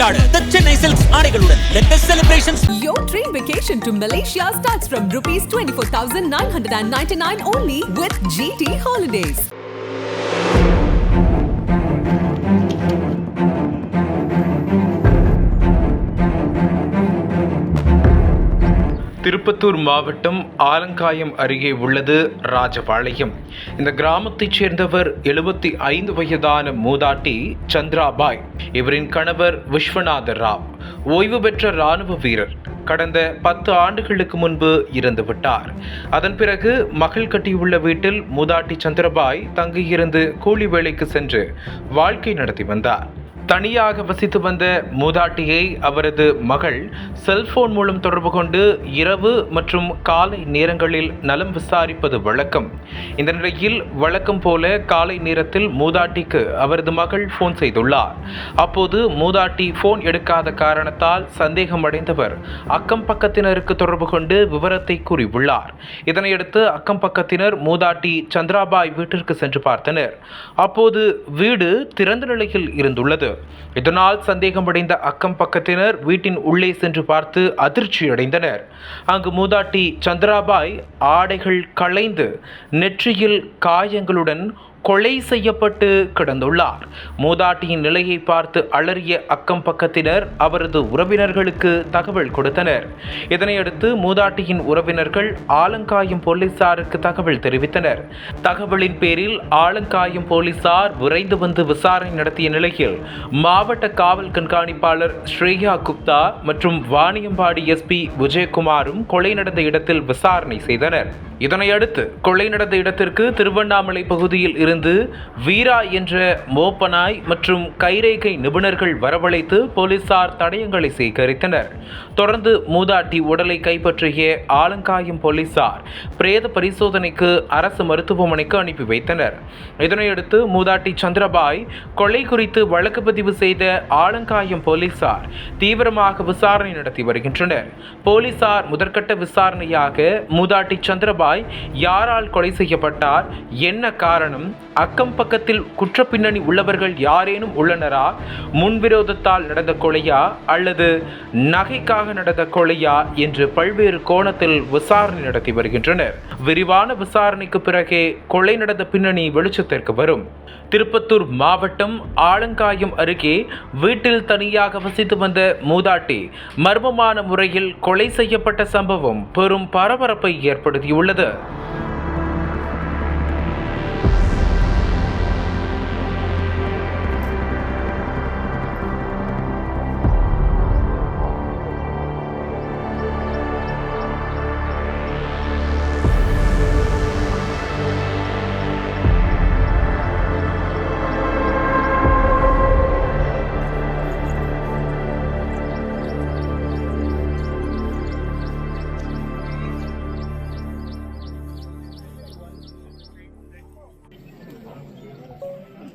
கொண்டாட The Chennai Silks ஆடைகளுடன் Let the celebrations Your dream vacation to Malaysia starts from rupees 24,999 only with GT Holidays. Tirupattur மாவட்டம் ஆலங்காயம் அருகே உள்ளது ராஜபாளையம். இந்த கிராமத்தைச் சேர்ந்தவர் எழுபத்தி ஐந்து வயதான மூதாட்டி சந்திராபாய். இவரின் கணவர் விஸ்வநாத ராவ். ஓய்வு பெற்ற இராணுவ வீரர். கடந்த பத்து ஆண்டுகளுக்கு முன்பு இறந்துவிட்டார் அதன் பிறகு மகள் கட்டியுள்ள வீட்டில் மூதாட்டி சந்திரபாய் தங்கியிருந்து கூலி வேலைக்கு சென்று வாழ்க்கை நடத்தி வந்தார். தனியாக வசித்து வந்த மூதாட்டியை அவரது மகள் செல்போன் மூலம் தொடர்பு கொண்டு இரவு மற்றும் காலை நேரங்களில் நலம் விசாரிப்பது வழக்கம். இந்த நிலையில் வழக்கம் போல காலை நேரத்தில் மூதாட்டிக்கு அவரது மகள் போன் செய்துள்ளார். அப்போது மூதாட்டி போன் எடுக்காத காரணத்தால் சந்தேகம் அடைந்தவர் அக்கம் பக்கத்தினருக்கு தொடர்பு கொண்டு விவரத்தை கூறியுள்ளார். இதனையடுத்து அக்கம் பக்கத்தினர் மூதாட்டி சந்திராபாய் வீட்டிற்கு சென்று பார்த்தனர். அப்போது வீடு திறந்த நிலையில் இருந்துள்ளது. இதனால் சந்தேகமடைந்த அக்கம் பக்கத்தினர் வீட்டின் உள்ளே சென்று பார்த்து அதிர்ச்சியடைந்தனர். அங்கு மூதாட்டி சந்திராபாய் ஆடைகள் களைந்து நெற்றியில் காயங்களுடன் கொலை செய்யப்பட்டு கிடந்துள்ளார். மூதாட்டியின் நிலையை பார்த்து அலறிய அக்கம் பக்கத்தினர் அவரது உறவினர்களுக்கு தகவல் கொடுத்தனர். இதனையடுத்து மூதாட்டியின் உறவினர்கள் ஆலங்காயம் போலீசாருக்கு தகவல் தெரிவித்தனர். தகவலின் பேரில் ஆலங்காயம் போலீசார் விரைந்து வந்து விசாரணை நடத்திய நிலையில் மாவட்ட காவல் கண்காணிப்பாளர் ஸ்ரேயா குப்தா மற்றும் வாணியம்பாடி எஸ்பி விஜயகுமாரும் கொலை நடந்த இடத்தில் விசாரணை செய்தனர். இதனையடுத்து கொலை நடந்த இடத்திற்கு திருவண்ணாமலை பகுதியில் இருந்து வீரா என்ற மோப்பனாய் மற்றும் கைரேகை நிபுணர்கள் வரவழைத்து போலீசார் தடயங்களை சேகரித்தனர். தொடர்ந்து மூதாட்டி உடலை கைப்பற்றிய ஆலங்காயம் போலீசார் பிரேத பரிசோதனைக்கு அரசு மருத்துவமனைக்கு அனுப்பி வைத்தனர். இதனையடுத்து மூதாட்டி சந்திரபாய் கொலை குறித்து வழக்கு பதிவு செய்த ஆலங்காயம் போலீசார் தீவிரமாக விசாரணை நடத்தி வருகின்றனர். போலீசார் முதற்கட்ட விசாரணையாக மூதாட்டி சந்திரபாய் யாரால் கொலை செய்யப்பட்டார் என்ன காரணம் அக்கம் பக்கத்தில் குற்ற பின்னணி உள்ளவர்கள் யாரேனும் உள்ளனரா? முன்விரோதத்தால் நடந்த கொலையா? அல்லது நகைக்காக நடந்த கொலையா? என்று பல்வேறு கோணத்தில் விசாரணை நடத்தி வருகின்றனர். விரிவான விசாரணைக்கு பிறகே கொலை நடந்த பின்னணி வெளிச்சத்திற்கு வரும். திருப்பத்தூர் மாவட்டம் ஆலங்காயம் அருகே வீட்டில் தனியாக வசித்து வந்த மூதாட்டி மர்மமான முறையில் கொலை செய்யப்பட்ட சம்பவம் பெரும் பரபரப்பை ஏற்படுத்தியுள்ளது.